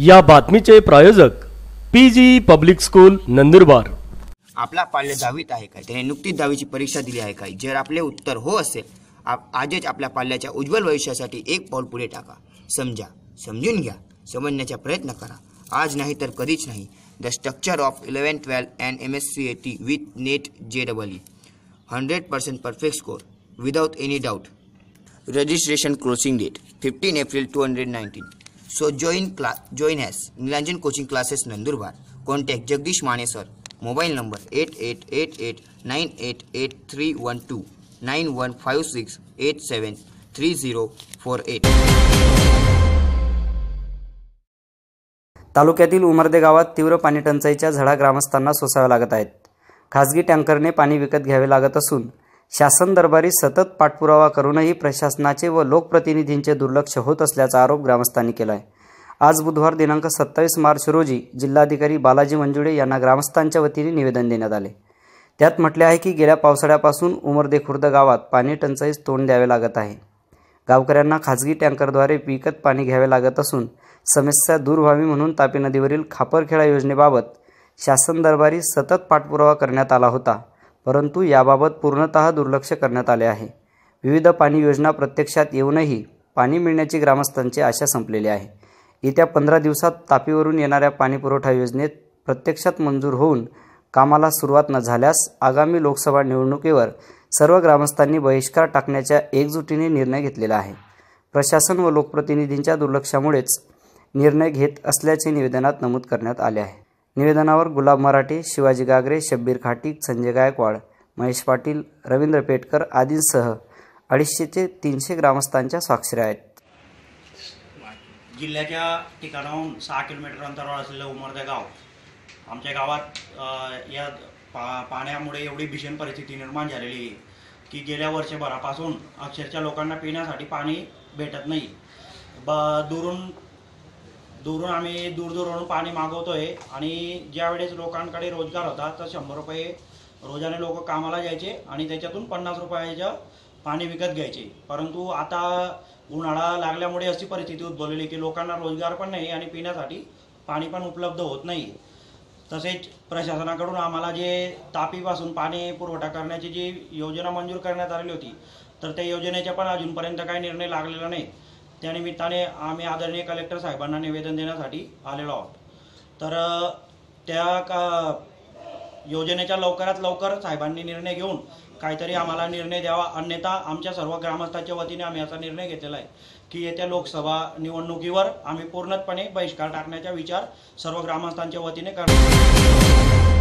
या बातमीचे प्रायोजक P G public school Nandurbar. आपला पाल्य दहावीत आहे काय? त्याने नुकतीच दहावीची परीक्षा दिली आहे काय? जर आपले उत्तर हो असेल आप आजच आपल्या पाल्याच्या उज्ज्वल भविष्यासाठी एक पाऊल पुढे टाका. समजा समजून घ्या समजण्याचा प्रयत्न करा. आज नाही तर कधीच नाही. The structure of eleven twelve and M S C A T with NET J double E hundred percent perfect score without any doubt registration closing date fifteen April two hundred nineteen so join क्ला join हॅस Nilanjan coaching classes Nandurbar contact Jagdish Mane sir mobile number eight eight eight eight nine eight eight three one two nine one five six eight seven three zero four eight तालुक्यातील उमरदे गावात तीव्र पाणीटंचाईच्या झडा ग्रामस्थांना सोसाव्या लागत आहेत. खासगी टँकरने पाणी विकत घ्यावे लागत असून शासन दरबारी सतत पाठपुरावा करूनही प्रशासनाचे व लोकप्रतिनिधींचे दुर्लक्ष होत असल्याचा आरोप ग्रामस्थांनी केला आहे आज बुधवार दिनांक सत्तावीस मार्च रोजी जिल्हाधिकारी बालाजी मंजुळे यांना ग्रामस्थांच्या वतीने निवेदन देण्यात आले. त्यात म्हटले आहे की गेल्या पावसाळ्यापासून उमरदे खुर्द गावात पाणी टंचाईस तोंड द्यावे लागत आहे. गावकऱ्यांना खाजगी टँकरद्वारे विकत पाणी घ्यावे लागत असून समस्या दूर व्हावी म्हणून तापी नदीवरील खापरखेडा योजनेबाबत शासन दरबारी सतत पाठपुरावा करण्यात आला होता. परंतु याबाबत पूर्णतः दुर्लक्ष करण्यात आले आहे. विविध पाणी योजना प्रत्यक्षात येऊनही पाणी मिळण्याची ग्रामस्थांची आशा संपलेली आहे. येत्या पंधरा दिवसात तापीवरून येणाऱ्या पाणीपुरवठा योजनेत प्रत्यक्षात मंजूर होऊन कामाला सुरुवात न झाल्यास आगामी लोकसभा निवडणुकीवर सर्व ग्रामस्थांनी बहिष्कार टाकण्याच्या एकजुटीने निर्णय घेतलेला आहे. प्रशासन व लोकप्रतिनिधींच्या दुर्लक्षामुळेच निर्णय घेत असल्याचे निवेदनात नमूद करण्यात आले आहे. निवेदनावर गुलाब मराठे शिवाजी गागरे शब्बीर खाटीक संजय गायकवाड महेश पाटील रवींद्र पेटकर आदींसह अडीचशे ते तीनशे ग्रामस्थांच्या स्वाक्षऱ्या आहेत. जिल्ह्याच्या ठिकाणाहून सहा किलोमीटर अंतरावर असलेलं उमरदे गाव आमच्या गावात या पा पाण्यामुळे एवढी भीषण परिस्थिती निर्माण झालेली आहे की गेल्या वर्षभरापासून अक्षरशः लोकांना पिण्यासाठी पाणी भेटत नाही. ब दुरून दुरून आम्ही दूरदूरवरून पाणी मागवतोय आणि ज्यावेळेस लोकांकडे रोजगार होता तर शंभर रुपये रोजाने लोक कामाला जायचे आणि त्याच्यातून पन्नास रुपयाचं पाणी विकत घ्यायचे. परंतु आता उन्हाळा लागल्यामुळे अशी परिस्थिती उद्भवलेली की लोकांना रोजगार पण नाही आणि पिण्यासाठी पाणी पण उपलब्ध होत नाही. तसेच प्रशासनाकडून आम्हाला जे तापीपासून पाणी पुरवठा करण्याची जी योजना मंजूर करण्यात आलेली होती तर त्या योजनेचा पण अजूनपर्यंत काही निर्णय लागलेला नाही. त्यानिमित्ताने आम्ही आदरणीय कलेक्टर साहेबांना निवेदन देण्यासाठी आलेलो आहोत. तर त्या का योजनेच्या लवकरात लवकर साहेबांनी निर्णय घेऊन काहीतरी आम्हाला निर्णय द्यावा. अन्यथा आमच्या सर्व ग्रामस्थांच्या वतीने आम्ही असा निर्णय घेतलेला आहे की येत्या लोकसभा निवडणुकीवर आम्ही पूर्णपणे बहिष्कार टाकण्याचा विचार सर्व ग्रामस्थांच्या वतीने करतो